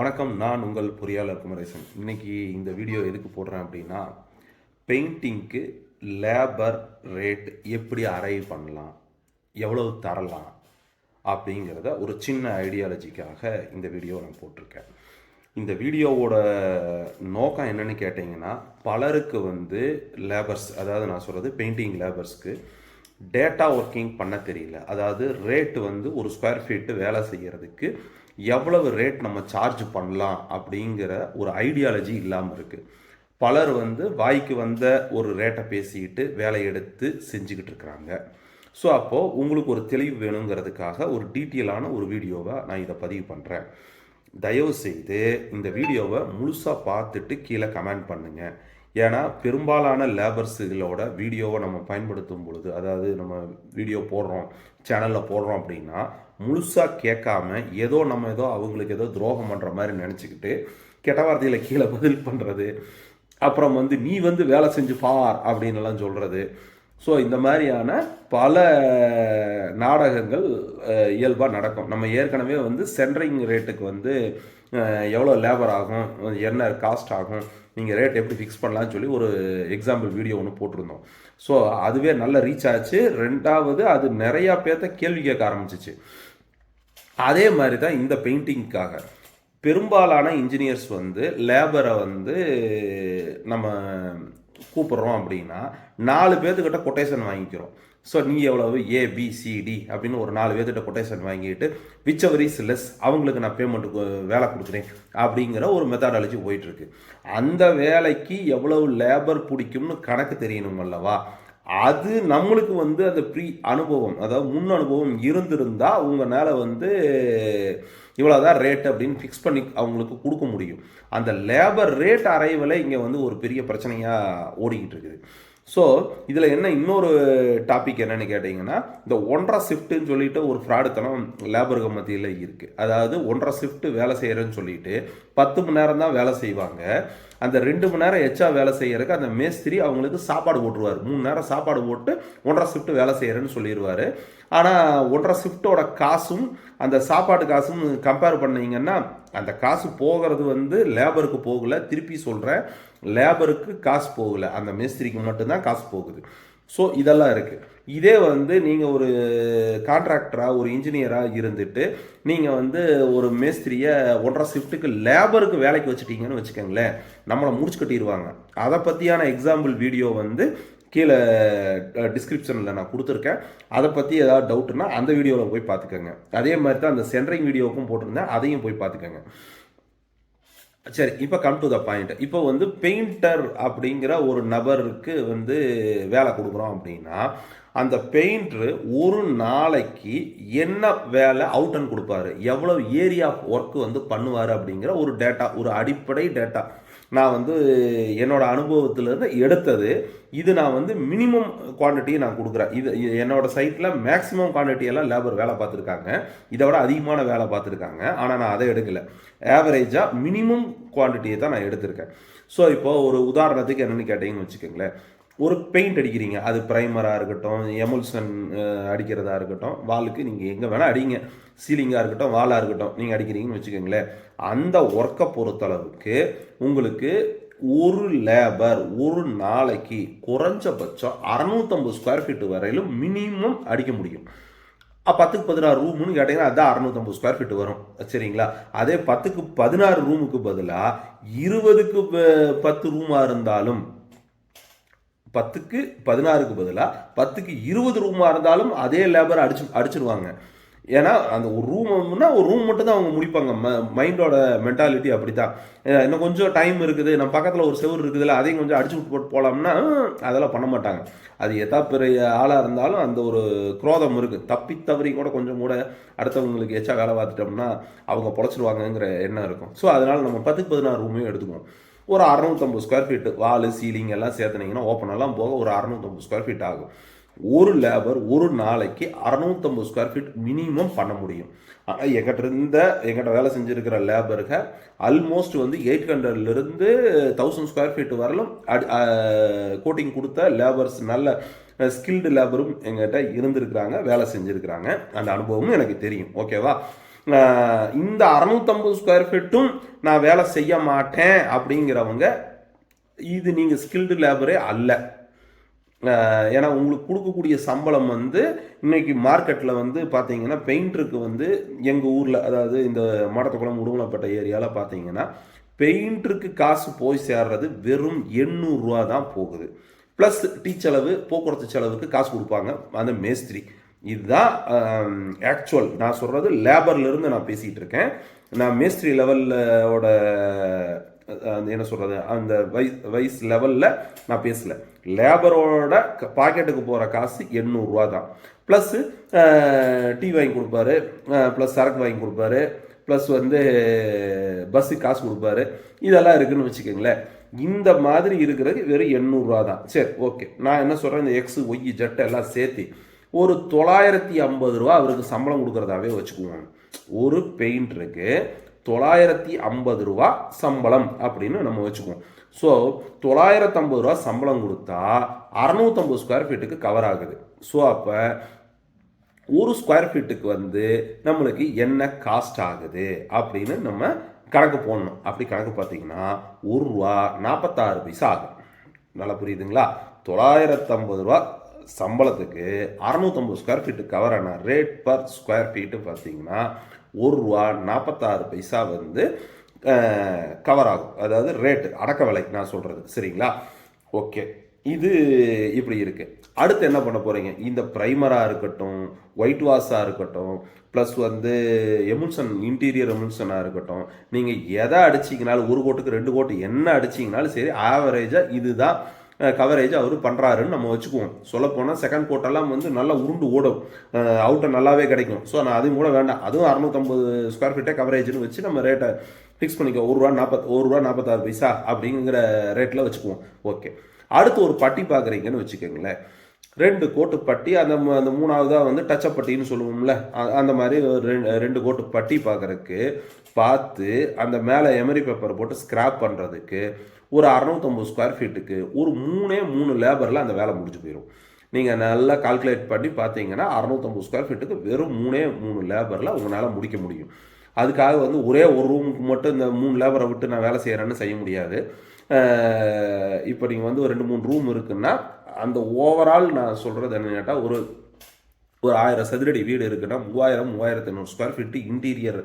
வணக்கம் நான் உங்கள் பொறியாளர் குமரேசன். இன்னைக்கு இந்த வீடியோ எதுக்கு போடுறேன் அப்படின்னா பெயிண்டிங்க்கு லேபர் ரேட் எப்படி அரைவ் பண்ணலாம் எவ்வளவு தரலாம் அப்படிங்கிறத ஒரு சின்ன ஐடியாலஜிக்காக இந்த வீடியோ நான் போட்டிருக்கேன். இந்த வீடியோவோட நோக்கம் என்னன்னு கேட்டிங்கன்னா பலருக்கு வந்து லேபர்ஸ் அதாவது நான் சொல்கிறது பெயிண்டிங் லேபர்ஸ்க்கு டேட்டா ஒர்க்கிங் பண்ண தெரியல. அதாவது ரேட் வந்து ஒரு ஸ்கொயர் ஃபீட்டு வேலை செய்கிறதுக்கு எவ்வளவு ரேட் நம்ம சார்ஜ் பண்ணலாம் அப்படிங்கிற ஒரு ஐடியாலஜி இல்லாமல் இருக்குது பலர் வந்து வாய்க்கு வந்த ஒரு ரேட்டை பேசிக்கிட்டு வேலை எடுத்து செஞ்சுக்கிட்டு இருக்கிறாங்க ஸோ அப்போது உங்களுக்கு ஒரு தெளிவு வேணுங்கிறதுக்காக ஒரு டீட்டெயிலான ஒரு வீடியோவை நான் இதை பதிவு பண்ணுறேன் தயவு செய்து இந்த வீடியோவை முழுசாக பார்த்துட்டு கீழே கமெண்ட் பண்ணுங்கள் ஏன்னா பெரும்பாலான லேபர்ஸுகளோட வீடியோவை நம்ம பயன்படுத்தும் பொழுது அதாவது நம்ம வீடியோ போடுறோம் சேனலில் போடுறோம் அப்படின்னா முழுசாக கேட்காம ஏதோ நம்ம ஏதோ அவங்களுக்கு ஏதோ துரோகம் பண்ணுற மாதிரி நினச்சிக்கிட்டு கெட்ட வார்த்தையில் கீழே பதில் பண்ணுறது அப்புறம் வந்து நீ வந்து வேலை செஞ்சு பார் அப்படின்னு எல்லாம் சொல்கிறது ஸோ இந்த மாதிரியான பல நாடகங்கள் இயல்பாக நடக்கும். நம்ம ஏற்கனவே வந்து சென்ட்ரிங் ரேட்டுக்கு வந்து எவ்வளோ லேபர் ஆகும் என்ன காஸ்ட் ஆகும் நீங்கள் ரேட் எப்படி ஃபிக்ஸ் பண்ணலாம்னு சொல்லி ஒரு எக்ஸாம்பிள் வீடியோ ஒன்று போட்டிருந்தோம். ஸோ அதுவே நல்ல ரீச் ஆச்சு. ரெண்டாவது அது நிறையா பேர்த்த கேள்வி கேட்க ஆரம்பிச்சிச்சு. அதே மாதிரி தான் இந்த பெயிண்டிங்க்காக பெரும்பாலான இன்ஜினியர்ஸ் வந்து லேபரை வந்து நம்ம கூப்பிட்றோம் அப்படின்னா நாலு பேர்த்துக்கிட்ட கொட்டேஷன் வாங்கிக்கிறோம். ஸோ நீ எவ்வளவு? ஏ பி அப்படின்னு ஒரு நாலு பேர்த்திட்ட கொட்டேஷன் வாங்கிட்டு விச் அவர் இஸ் லெஸ் அவங்களுக்கு நான் பேமெண்ட்டுக்கு வேலை கொடுக்குறேன் அப்படிங்கிற ஒரு மெத்தடாலஜி போயிட்டுருக்கு. அந்த வேலைக்கு எவ்வளவு லேபர் பிடிக்கும்னு கணக்கு தெரியணும் அல்லவா? அது நம்மளுக்கு வந்து அந்த ப்ரீ அனுபவம். அதாவது முன் அனுபவம் இருந்திருந்தால் உங்களால வந்து இவ்வளோதான் ரேட் அப்படின்னு ஃபிக்ஸ் பண்ணி அவங்களுக்கு கொடுக்க முடியும். அந்த லேபர் ரேட் அறைவில் இங்கே வந்து ஒரு பெரிய பிரச்சனையாக ஓடிக்கிட்டு இருக்குது. ஸோ இதில் என்ன இன்னொரு டாபிக் என்னன்னு கேட்டிங்கன்னா இந்த ஒன்றரை ஷிஃப்ட்டுன்னு சொல்லிட்டு ஒரு ஃப்ராடுத்தனம் லேபருக்கு மத்தியில் இருக்குது அதாவது ஒன்றரை ஷிஃப்ட்டு வேலை செய்கிறேன்னு சொல்லிட்டு பத்து மணி நேரம் தான் வேலை செய்வாங்க. அந்த ரெண்டு மணி நேரம் எச்சா வேலை செய்யறதுக்கு அந்த மேஸ்திரி அவங்களுக்கு சாப்பாடு போட்டுருவார். மூணு நேரம் சாப்பாடு போட்டு ஒன்றரை ஷிஃப்ட் வேலை செய்கிறேன்னு சொல்லிடுவார் ஆனால் ஒன்றரை ஷிஃப்ட்டோட காசும் அந்த சாப்பாடு காசும் கம்பேர் பண்ணிங்கன்னா அந்த காசு போகிறது வந்து லேபருக்கு போகல திருப்பி சொல்கிறேன் லேபருக்கு காசு போகலை. அந்த மேஸ்திரிக்கு மட்டும்தான் காசு போகுது. ஸோ இதெல்லாம் இருக்குது இதே வந்து நீங்கள் ஒரு கான்ட்ராக்டராக ஒரு இன்ஜினியராக இருந்துட்டு நீங்கள் வந்து ஒரு மேஸ்திரியை ஒன்றரை ஷிஃப்ட்டுக்கு லேபருக்கு வேலைக்கு வச்சுட்டீங்கன்னு வச்சுக்கோங்களேன் நம்மளை முடிச்சு கட்டிடுவாங்க அதை பற்றியான எக்ஸாம்பிள் வீடியோ வந்து கீழே டிஸ்கிரிப்ஷனில் நான் கொடுத்துருக்கேன். அதை பற்றி ஏதாவது டவுட்னா அந்த வீடியோவில் போய் பார்த்துக்கோங்க. அதே மாதிரி தான் அந்த சென்ட்ரிங் வீடியோவுக்கும் போட்டிருந்தேன். அதையும் போய் பார்த்துக்கோங்க. சரி இப்போ கம் டு த பாயிண்ட் இப்போ வந்து பெயிண்டர் அப்படிங்கிற ஒரு நபருக்கு வந்து வேலை கொடுக்குறோம் அப்படின்னா அந்த பெயிண்டர் ஒரு நாளைக்கு என்ன வேலை அவுட்டன் கொடுப்பாரு? எவ்வளோ ஏரியா ஒர்க் வந்து பண்ணுவார் அப்படிங்கிற ஒரு டேட்டா ஒரு அடிப்படை டேட்டா நான் வந்து என்னோட அனுபவத்திலேருந்து எடுத்தது இது நான் வந்து மினிமம் குவான்டிட்டியை நான் கொடுக்குறேன். இது என்னோடய சைட்டில் மேக்ஸிமம் குவான்டிட்டியெல்லாம் லேபர் வேலை பார்த்துருக்காங்க. இதை விட அதிகமான வேலை பார்த்துருக்காங்க. ஆனால் நான் அதை எடுக்கலை. ஆவரேஜாக மினிமம் குவான்டிட்டியை தான் நான் எடுத்திருக்கேன். ஸோ இப்போ ஒரு உதாரணத்துக்கு என்னென்னு கேட்டிங்கன்னு வச்சுக்கோங்களேன். ஒரு பெயிண்ட் அடிக்கிறீங்க. அது ப்ரைமராக இருக்கட்டும் எமுல்சன் அடிக்கிறதா இருக்கட்டும் வாலுக்கு நீங்கள் எங்கே வேணால் அடிங்க. சீலிங்காக இருக்கட்டும் வாலாக இருக்கட்டும் நீங்கள் அடிக்கிறீங்கன்னு வச்சுக்கோங்களேன். அந்த ஒர்க்கை பொறுத்தளவுக்கு உங்களுக்கு ஒரு லேபர் ஒரு நாளைக்கு குறைஞ்சபட்சம் அறநூற்றம்பது ஸ்கொயர் ஃபீட் வரையிலும் மினிமம் அடிக்க முடியும். பத்துக்கு பதினாறு ரூம்னு கேட்டிங்கன்னா அதான் அறநூற்றம்பது ஸ்கொயர் ஃபீட் வரும். சரிங்களா? அதே பத்துக்கு பதினாறு ரூமுக்கு பதிலாக இருபதுக்கு ப- பத்து ரூமாக இருந்தாலும் பத்துக்கு பதினாறுக்கு பதிலாக பத்துக்கு இருபது ரூமாக இருந்தாலும் அதே லேபர் அடிச்சு அடிச்சிருவாங்க. ஏன்னா அந்த ஒரு ரூம்னா ஒரு ரூம் மட்டும் தான் அவங்க முடிப்பாங்க. ம மைண்டோட மென்டாலிட்டி அப்படி தான் இன்னும் கொஞ்சம் டைம் இருக்குது. நம்ம பக்கத்தில் ஒரு செவுரு இருக்குதுல்ல அதையும் கொஞ்சம் அடிச்சு விட்டு போட்டு போகலாம்னா அதெல்லாம் பண்ண மாட்டாங்க. அது எதா பெரிய ஆளாக இருந்தாலும் அந்த ஒரு குரோதம் இருக்குது தப்பி தவறி கூட கொஞ்சம் கூட அடுத்தவங்களுக்கு எச்சா வேலை பார்த்துட்டோம்னா அவங்க பொழைச்சிருவாங்கங்கிற எண்ணம் இருக்கும். ஸோ அதனால் நம்ம பத்துக்கு பதினாறு ரூமையும் எடுத்துக்குவோம். ஒரு அறநூற்றம்பது ஸ்கொயர் ஃபீட் வால் சீலிங் எல்லாம் சேர்த்துனீங்கன்னா ஓப்பனெல்லாம் போக ஒரு அறநூற்றம்பது ஸ்கொயர் ஃபீட் ஆகும். ஒரு லேபர் ஒரு நாளைக்கு அறநூற்றம்பது ஸ்கொயர் ஃபீட் மினிமம் பண்ண முடியும். ஆனால் எங்கிட்ட இருந்த எங்கிட்ட வேலை செஞ்சுருக்கிற லேபருக்கு ஆல்மோஸ்ட் வந்து எயிட் ஹண்ட்ரட்லேருந்து தௌசண்ட் ஸ்கொயர் ஃபீட் வரலும் அடி கோட்டிங் கொடுத்த லேபர்ஸ் நல்ல ஸ்கில்டு லேபரும் எங்கிட்ட இருந்திருக்கிறாங்க வேலை செஞ்சுருக்கிறாங்க. அந்த அனுபவமும் எனக்கு தெரியும். ஓகேவா இந்த அறநூற்றம்பது ஸ்கொயர் ஃபீட்டும் நான் வேலை செய்ய மாட்டேன் அப்படிங்கிறவங்க இது நீங்கள் ஸ்கில்டு லேபரே அல்ல. ஏன்னா உங்களுக்கு கொடுக்கக்கூடிய சம்பளம் வந்து இன்னைக்கு மார்க்கெட்டில் வந்து பார்த்தீங்கன்னா பெயிண்டருக்கு வந்து எங்கள் ஊரில் அதாவது இந்த மடத்தக்குளம் உடுமலைப்பட்ட ஏரியாவில் பார்த்தீங்கன்னா பெயிண்டருக்கு காசு போய் சேர்றது வெறும் எண்ணூறுரூவா தான் போகுது. ப்ளஸ் டீ செலவு போக்குவரத்து செலவுக்கு காசு கொடுப்பாங்க அந்த மேஸ்திரி. இதுதான் ஆக்சுவல் நான் சொல்கிறது லேபர்லேருந்து நான் பேசிகிட்டு இருக்கேன். நான் மேஸ்திரி லெவலோட அந்த என்ன சொல்கிறது அந்த வைஸ் வைஸ் லெவலில் நான் பேசல. லேபரோட பாக்கெட்டுக்கு போகிற காசு எண்ணூறுரூவா தான். ப்ளஸ்ஸு டீ வாங்கி கொடுப்பாரு. ப்ளஸ் சரக்கு வாங்கி கொடுப்பாரு. ப்ளஸ் வந்து பஸ்ஸுக்கு காசு கொடுப்பாரு. இதெல்லாம் இருக்குதுன்னு வச்சுக்கோங்களேன். இந்த மாதிரி இருக்கிறது வெறும் எண்ணூறுரூவா தான். சரி ஓகே நான் என்ன சொல்கிறேன் இந்த எக்ஸு ஒய் ஜெட் எல்லாம் சேர்த்து ஒரு தொள்ளாயிரத்தி ஐம்பது ரூபா அவருக்கு சம்பளம் கொடுக்குறதாவே வச்சுக்குவாங்க ஒரு பெயிண்டருக்கு தொள்ளாயிரத்தி ஐம்பது ரூபா சம்பளம் அப்படின்னு நம்ம வச்சுக்குவோம். ஸோ தொள்ளாயிரத்தம்பது ரூபா சம்பளம் கொடுத்தா அறநூற்றம்பது ஸ்கொயர் ஃபீட்டுக்கு கவர் ஆகுது. ஸோ அப்போ ஒரு ஸ்கொயர் ஃபீட்டுக்கு வந்து நம்மளுக்கு என்ன காஸ்ட் ஆகுது அப்படின்னு நம்ம கணக்கு போடணும். அப்படி கணக்கு பார்த்தீங்கன்னா ஒரு ரூபா நாற்பத்தாறு பைசா ஆகும். நல்லா புரியுதுங்களா? தொள்ளாயிரத்தம்பது ரூபா சம்பளத்துக்கு அறநூற்றம்பது ஸ்கொயர் ஃபீட்டு கவர் ஆன ரேட் பர் ஸ்கொயர் ஃபீட்டு பார்த்தீங்கன்னா ஒரு ரூபா நாற்பத்தாறு பைசா வந்து கவர் ஆகும். அதாவது ரேட்டு அடக்க விலை நான் சொல்கிறது சரிங்களா? ஓகே இது இப்படி இருக்குது அடுத்து என்ன பண்ண போகிறீங்க இந்த ப்ரைமராக இருக்கட்டும் ஒயிட் வாஷாக இருக்கட்டும் ப்ளஸ் வந்து எமுல்சன் இன்டீரியர் எமுல்சனாக இருக்கட்டும் நீங்கள் எதை அடிச்சிங்கனாலும் ஒரு கோட்டுக்கு ரெண்டு கோட்டு என்ன அடிச்சிங்கனாலும் சரி ஆவரேஜாக இதுதான் கவரேஜ் அவர் பண்ணுறாருன்னு நம்ம வச்சுக்குவோம். சொல்லப்போனால் செகண்ட் கோட்டெல்லாம் வந்து நல்லா உருண்டு ஓடும். அவுட்டர் நல்லாவே கிடைக்கும். ஸோ நான் அதுவும் கூட வேண்டாம். அதுவும் அறநூற்றம்பது ஸ்கொயர் ஃபீட்டே கவரேஜ்னு வச்சு நம்ம ரேட்டை ஃபிக்ஸ் பண்ணிக்கோ. ஒரு ரூபா நாற்பத் ஒரு ரூபா நாற்பத்தாறு பைசா அப்படிங்கிற ரேட்டில் வச்சுக்குவோம். ஓகே அடுத்து ஒரு பட்டி பார்க்குறீங்கன்னு வச்சுக்கோங்களேன். ரெண்டு கோட்டு பட்டி அந்த அந்த மூணாவதாக வந்து டச்சப் பட்டின்னு சொல்லுவோம்ல. அந்த மாதிரி ஒரு ரெண்டு ரெண்டு கோட்டு பட்டி பார்க்குறதுக்கு பார்த்து அந்த மேலே எமரி பேப்பர் போட்டு ஸ்கிராப் பண்ணுறதுக்கு ஒரு அறநூற்றம்பது ஸ்கொயர் ஃபீட்டுக்கு ஒரு மூணே மூணு லேபரில் அந்த வேலை முடிஞ்சு போயிடும் நீங்கள் நல்லா கால்குலேட் பண்ணி பார்த்தீங்கன்னா அறநூற்றம்பது ஸ்கொயர் ஃபீட்டுக்கு வெறும் மூணே மூணு லேபரில் உங்களால் முடிக்க முடியும். அதுக்காக வந்து ஒரே ஒரு ரூமுக்கு மட்டும் இந்த மூணு லேபரை விட்டு நான் வேலை செய்கிறேன்னு செய்ய முடியாது. இப்போ நீங்கள் வந்து ஒரு ரெண்டு மூணு ரூம் இருக்குன்னா அந்த ஓவரால் நான் சொல்கிறது என்ன கேட்டால் ஒரு ஒரு ஆயிரம் சதுரடி வீடு இருக்குன்னா மூவாயிரம் மூவாயிரத்து ஐநூறு square feet interior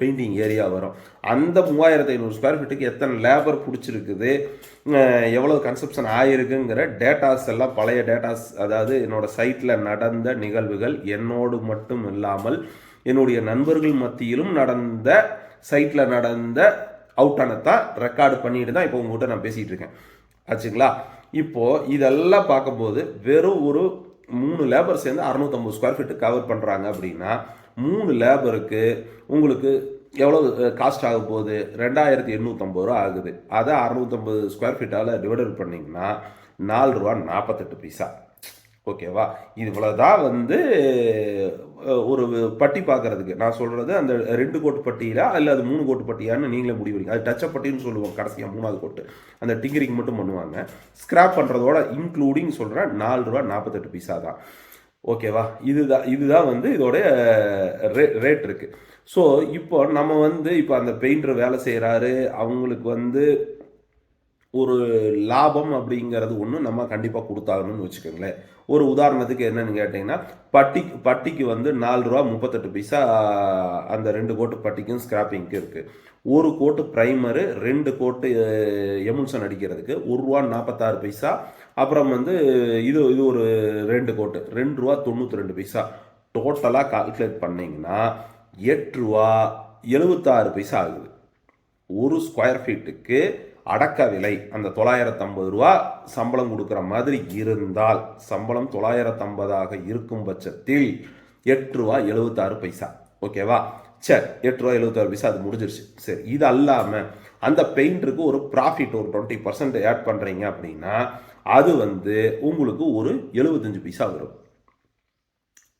painting area வரும். அந்த மூவாயிரத்து ஐநூறு ஸ்கொயர் ஃபீட்டுக்கு எத்தனை லேபர் பிடிச்சிருக்குது? எவ்வளோ கன்சப்ஷன் ஆயிருக்குங்கிற டேட்டாஸ் எல்லாம் பழைய டேட்டாஸ் அதாவது என்னோடய சைட்டில் நடந்த நிகழ்வுகள் என்னோடு மட்டும் இல்லாமல் என்னுடைய நண்பர்கள் மத்தியிலும் நடந்த சைட்டில் நடந்த அவுட்டானத்தான் ரெக்கார்டு பண்ணிட்டு தான் இப்போ உங்ககிட்ட நான் பேசிகிட்டு இருக்கேன். ஆச்சுங்களா? இப்போ இதெல்லாம் பார்க்கும்போது வெறும் ஒரு மூணு லேபர் சேர்ந்து அறுநூத்தம்பது ஸ்கொயர் ஃபீட்டு கவர் பண்ணுறாங்க அப்படின்னா மூணு லேபருக்கு உங்களுக்கு எவ்வளோ காஸ்ட் ஆக போகுது? ரெண்டாயிரத்தி எண்ணூற்றம்பது ரூபா ஆகுது. அதை அறுநூத்தம்பது ஸ்கொயர் ஃபீட்டால் டிவைடட் பண்ணிங்கன்னா நாலு ரூபா நாற்பத்தெட்டு பைசா. ஓகேவா? இவ்வளோ தான் வந்து ஒரு பட்டி பார்க்கறதுக்கு நான் சொல்கிறது அந்த ரெண்டு கோட்டு பட்டியிலா இல்லை அது மூணு கோட்டு பட்டியான்னு நீங்களே முடிவீங்க அது டச்சப் பட்டின்னு சொல்லுவோம் கடைசியாக மூணாவது கோட்டு. அந்த டிங்கரிங் மட்டும் பண்ணுவாங்க. ஸ்கிராப் பண்ணுறதோட இன்க்ளூடிங் சொல்கிறேன் நாலு ரூபா நாற்பத்தெட்டு பைசா தான். ஓகேவா? இதுதான் இதுதான் வந்து இதோடைய ரே ரேட் இருக்குது ஸோ இப்போ நம்ம வந்து இப்போ அந்த பெயிண்டர் வேலை செய்கிறாரு அவங்களுக்கு வந்து ஒரு லாபம் அப்படிங்கிறது ஒன்று நம்ம கண்டிப்பாக கொடுத்தாகணும்னு வச்சுக்கோங்களேன். ஒரு உதாரணத்துக்கு என்னன்னு கேட்டிங்கன்னா பட்டி பட்டிக்கு வந்து நாலு ரூபா முப்பத்தெட்டு பைசா அந்த ரெண்டு கோட்டு பட்டிக்கும் ஸ்கிராப்பிங்க்கு இருக்குது ஒரு கோட்டு ப்ரைமரு ரெண்டு கோட்டு எமுல்சன் அடிக்கிறதுக்கு ஒரு ரூபா நாற்பத்தாறு பைசா. அப்புறம் வந்து இது இது ஒரு ரெண்டு கோட்டு ரெண்டு ரூபா தொண்ணூற்றி ரெண்டு பைசா. டோட்டலாக கால்குலேட் பண்ணிங்கன்னா எட்டு ரூபா எழுபத்தாறு பைசா ஆகுது. ஒரு ஸ்கொயர் ஃபீட்டுக்கு அடக்க விலை அந்த தொள்ளாயிரத்தம்பது ரூபா சம்பளம் கொடுக்குற மாதிரி இருந்தால் சம்பளம் தொள்ளாயிரத்தம்பதாக இருக்கும் பட்சத்தில் எட்டு ரூபா எழுபத்தாறு பைசா. ஓகேவா சரி எட்டு ரூபா எழுபத்தாறு பைசா அது முடிஞ்சிருச்சு. சரி இது அல்லாமல் அந்த பெயிண்டருக்கு ஒரு ப்ராஃபிட் ஒரு டுவெண்ட்டி பர்சன்ட் ஆட் பண்ணுறீங்க அப்படின்னா அது வந்து உங்களுக்கு ஒரு எழுபத்தஞ்சு பைசா வரும்.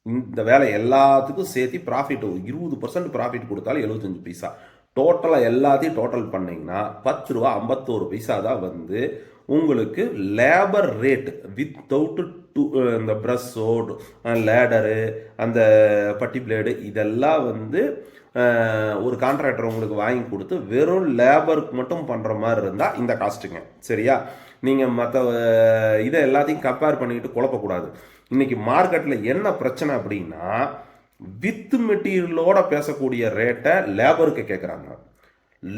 இந்த வேலை எல்லாத்துக்கும் சேர்த்து ப்ராஃபிட் ஒரு இருபது பர்சன்ட் ப்ராஃபிட் கொடுத்தாலும் எழுபத்தஞ்சு பைசா. டோட்டலாக எல்லாத்தையும் டோட்டல் பண்ணிங்கன்னா பத்து ரூபா ஐம்பத்தோரு பைசா தான் வந்து உங்களுக்கு லேபர் ரேட் வித்தவுட் டூ இந்த ப்ரஷ்ஷோ லேடரு அந்த பட்டி பிளேடு இதெல்லாம் வந்து ஒரு கான்ட்ராக்டர் உங்களுக்கு வாங்கி கொடுத்து வெறும் லேபருக்கு மட்டும் பண்ணுற மாதிரி இருந்தால் இந்த காஸ்ட்டுங்க சரியா? நீங்கள் மற்ற இதை எல்லாத்தையும் கம்பேர் பண்ணிக்கிட்டு குழப்பக்கூடாது. இன்றைக்கி மார்க்கெட்டில் என்ன பிரச்சனை அப்படின்னா வித் மெட்டீரியலோட பேசக்கூடிய ரேட்டை லேபருக்கு கேட்குறாங்க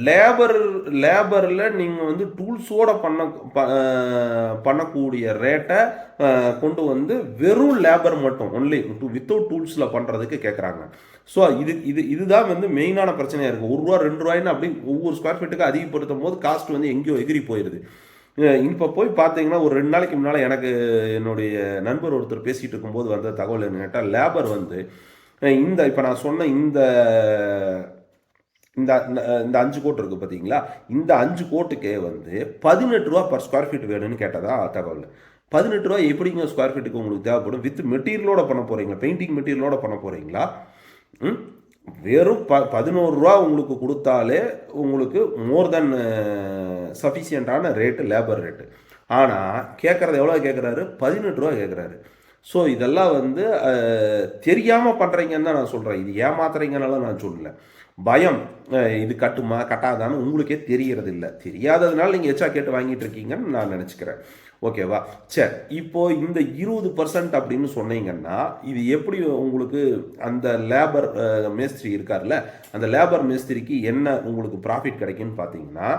லேபர் லேபரில் நீங்கள் வந்து டூல்ஸோட பண்ண ப- பண்ணக்கூடிய ரேட்டை கொண்டு வந்து வெறும் லேபர் மட்டும் ஒன்லி வித்தவுட் டூல்ஸில் பண்ணுறதுக்கு கேட்குறாங்க ஸோ இது இது இதுதான் வந்து மெயினான பிரச்சனையாக இருக்குது ஒரு ரூபா ரெண்டு ரூபாய்னு அப்படி ஒவ்வொரு ஸ்கொயர் ஃபீட்டுக்கு அதிகப்படுத்தும் போது காஸ்ட் வந்து எங்கேயோ எகிரி போயிடுது இப்போ போய் பார்த்தீங்கன்னா ஒரு ரெண்டு நாளைக்கு முன்னால் எனக்கு என்னுடைய நண்பர் ஒருத்தர் பேசிகிட்டு இருக்கும்போது வந்த தகவல் என்ன கேட்டால் லேபர் வந்து இந்த இப்போ நான் சொன்ன இந்த இந்த இந்த- அஞ்சு கோட் இருக்குது பார்த்தீங்களா இந்த அஞ்சு கோட்டுக்கே வந்து பதினெட்டு ரூபா பர் ஸ்கொயர் ஃபீட் வேணும்னு கேட்டதா தகவல். பதினெட்டு ரூபா எப்படிங்க ஸ்கொயர் ஃபீட்டுக்கு உங்களுக்கு தேவைப்படும்? வித் மெட்டீரியலோட பண்ண போகிறீங்களா பெயிண்டிங் மெட்டீரியலோட பண்ண போகிறீங்களா ம்? வெறும் ப பதினோரு ரூபா உங்களுக்கு கொடுத்தாலே உங்களுக்கு மோர் தென் சஃபிஷியண்ட்டான ரேட்டு லேபர் ரேட்டு ஆனால் கேட்குறது எவ்வளோ கேட்குறாரு பதினெட்டு ரூபா கேட்குறாரு ஸோ இதெல்லாம் வந்து தெரியாமல் பண்ணுறீங்கன்னு தான் நான் சொல்கிறேன் இது ஏமாத்துறீங்கனால நான் சொல்லல. பயம் இது கட்டுமா கட்டாதான்னு உங்களுக்கே தெரியறது இல்லை தெரியாததுனால நீங்கள் எச்சா கேட்டு வாங்கிட்டு இருக்கீங்கன்னு நான் நினச்சிக்கிறேன். ஓகேவா? சரி இப்போ இந்த இருபது பர்சன்ட் அப்படின்னு சொன்னீங்கன்னா இது எப்படி உங்களுக்கு அந்த லேபர் மேஸ்திரி இருக்கார்ல அந்த லேபர் மேஸ்திரிக்கு என்ன உங்களுக்கு ப்ராஃபிட் கிடைக்குன்னு பார்த்தீங்கன்னா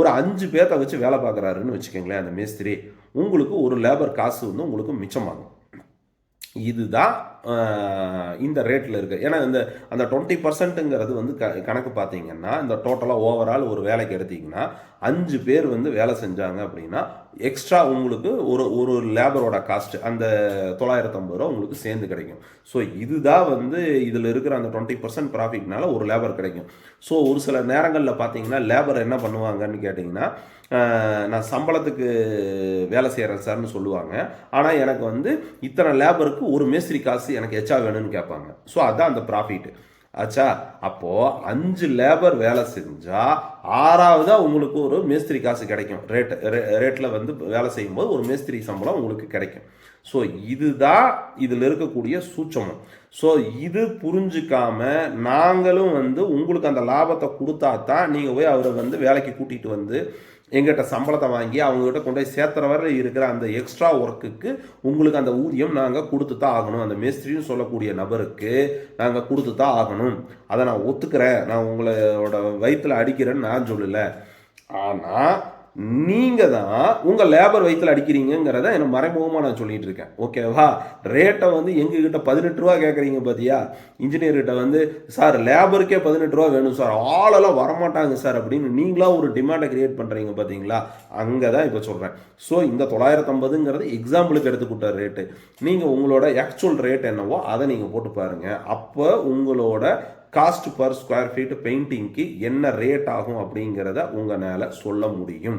ஒரு அஞ்சு பேர்த்த வச்சு வேலை பார்க்குறாருன்னு வச்சுக்கோங்களேன் அந்த மேஸ்திரி. உங்களுக்கு ஒரு லேபர் காசு வந்து உங்களுக்கு மிச்சமாகும். இதுதான் இந்த ரேட்டில் இருக்குது ஏன்னா இந்த அந்த டுவெண்ட்டி பர்சன்ட்டுங்கிறது வந்து க கணக்கு பார்த்தீங்கன்னா இந்த டோட்டலாக ஓவரால் ஒரு வேலைக்கு எடுத்திங்கன்னா அஞ்சு பேர் வந்து வேலை செஞ்சாங்க அப்படின்னா எக்ஸ்ட்ரா உங்களுக்கு ஒரு ஒரு லேபரோட காஸ்ட் அந்த தொள்ளாயிரத்தம்பது ரூபா உங்களுக்கு சேர்ந்து கிடைக்கும். ஸோ இதுதான் வந்து இதில் இருக்கிற அந்த டுவெண்ட்டி பர்சன்ட் ப்ராஃபிட்னால ஒரு லேபர் கிடைக்கும். ஸோ ஒரு சில நேரங்களில் பார்த்தீங்கன்னா லேபர் என்ன பண்ணுவாங்கன்னு கேட்டிங்கன்னா நான் சம்பளத்துக்கு வேலை செய்கிறேன் சார்னு சொல்லுவாங்க. ஆனால் எனக்கு வந்து இத்தனை லேபருக்கு ஒரு மேஸ்திரி காசு எனக்கு எச்சா வேணும்னு கேட்பாங்க. ஸோ அதுதான் அந்த ப்ராஃபிட் ஆச்சா அப்போ அஞ்சு லேபர் வேலை செஞ்சா ஆறாவதா உங்களுக்கு ஒரு மேஸ்திரி காசு கிடைக்கும். ரேட் ரேட்ல வந்து வேலை செய்யும்போது ஒரு மேஸ்திரி சம்பளம் உங்களுக்கு கிடைக்கும். ஸோ இதுதான் இதில் இருக்கக்கூடிய சூட்சமம். ஸோ இது புரிஞ்சுக்காம நாங்களும் வந்து உங்களுக்கு அந்த லாபத்தை கொடுத்தா தான் நீங்கள் போய் அவரை வந்து வேலைக்கு கூட்டிகிட்டு வந்து எங்கிட்ட சம்பளத்தை வாங்கி அவங்ககிட்ட கொண்டு போய் சேர்த்துற வரை இருக்கிற அந்த எக்ஸ்ட்ரா ஒர்க்குக்கு உங்களுக்கு அந்த ஊதியம் நாங்கள் கொடுத்து தான் ஆகணும். அந்த மேஸ்திரின்னு சொல்லக்கூடிய நபருக்கு நாங்கள் கொடுத்து தான் ஆகணும். அதை நான் ஒத்துக்கிறேன். நான் உங்களோட வயிற்றில் அடிக்கிறேன்னு நான் சொல்லலை. ஆனால் நீங்கள் தான் உங்கள் லேபர் வயிற்றில் அடிக்கிறீங்கிறத எனக்கு மறைமுகமாக நான் சொல்லிட்டு இருக்கேன். ஓகேவா ரேட்டை வந்து எங்ககிட்ட பதினெட்டு ரூபா கேட்குறீங்க பார்த்தியா இன்ஜினியர்கிட்ட வந்து சார் லேபருக்கே பதினெட்டு ரூபா வேணும் சார். ஆளெல்லாம் வரமாட்டாங்க சார். அப்படின்னு நீங்களாக ஒரு டிமாண்டை கிரியேட் பண்ணுறீங்க பார்த்தீங்களா அங்கே தான் இப்போ சொல்கிறேன் ஸோ இந்த தொள்ளாயிரத்தம்பதுங்கிறது எக்ஸாம்பிளுக்கு எடுத்துக்கிட்ட ரேட்டு நீங்கள் உங்களோட ஆக்சுவல் ரேட் என்னவோ அதை நீங்கள் போட்டு பாருங்கள் அப்போ உங்களோட காஸ்ட் பர் ஸ்கொயர் ஃபீட் பெயிண்டிங்க்கு என்ன ரேட் ஆகும் அப்படிங்கிறத உங்களால் சொல்ல முடியும்.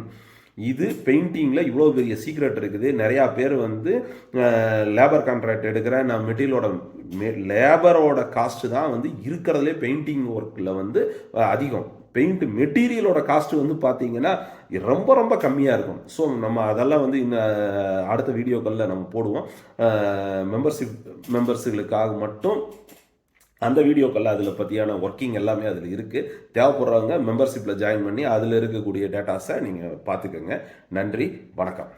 இது பெயிண்டிங்கில் இவ்வளோ பெரிய சீக்ரெட் இருக்குது. நிறையா பேர் வந்து லேபர் கான்ட்ராக்ட் எடுக்கிறேன் நான் மெட்டீரியலோட லேபரோட காஸ்ட்டு தான் வந்து இருக்கிறதுலே பெயிண்டிங் ஒர்க்கில் வந்து அதிகம். பெயிண்ட் மெட்டீரியலோட காஸ்ட் வந்து பார்த்தீங்கன்னா ரொம்ப ரொம்ப கம்மியாக இருக்கும். ஸோ நம்ம அதெல்லாம் வந்து இன்னும் அடுத்த வீடியோக்களில் நம்ம போடுவோம். மெம்பர்ஷிப் மெம்பர்ஸுகளுக்காக மட்டும் அந்த வீடியோக்கெல்லாம் அதில் பற்றியான ஒர்க்கிங் எல்லாமே அதில் இருக்குது தேவைப்படுறவங்க மெம்பர்ஷிப்பில் ஜாயின் பண்ணி அதில் இருக்கக்கூடிய டேட்டாஸை நீங்கள் பார்த்துக்கோங்க. நன்றி வணக்கம்.